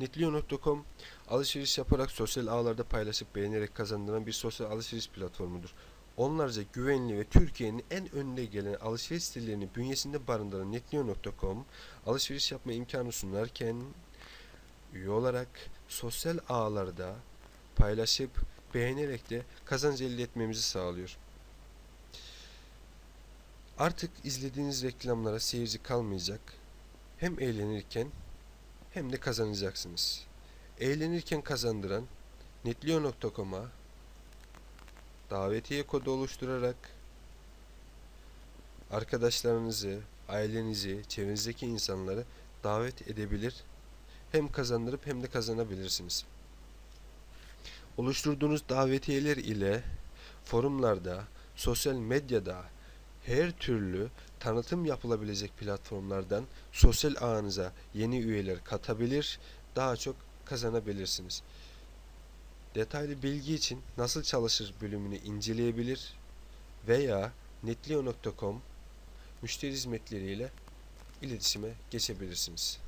Netlio.com alışveriş yaparak sosyal ağlarda paylaşıp beğenerek kazandıran bir sosyal alışveriş platformudur. Onlarca güvenli ve Türkiye'nin en önde gelen alışveriş sitelerini bünyesinde barındıran Netlio.com alışveriş yapma imkanı sunarken üye olarak sosyal ağlarda paylaşıp beğenerek de kazanç elde etmemizi sağlıyor. Artık izlediğiniz reklamlara seyirci kalmayacak. Hem eğlenirken hem de kazanacaksınız. Eğlenirken kazandıran netlio.com'a davetiye kodu oluşturarak arkadaşlarınızı, ailenizi, çevrenizdeki insanları davet edebilir. Hem kazandırıp hem de kazanabilirsiniz. Oluşturduğunuz davetiyeler ile forumlarda, sosyal medyada her türlü tanıtım yapılabilecek platformlardan sosyal ağınıza yeni üyeler katabilir, daha çok kazanabilirsiniz. Detaylı bilgi için nasıl çalışır bölümünü inceleyebilir veya netlio.com müşteri hizmetleriyle iletişime geçebilirsiniz.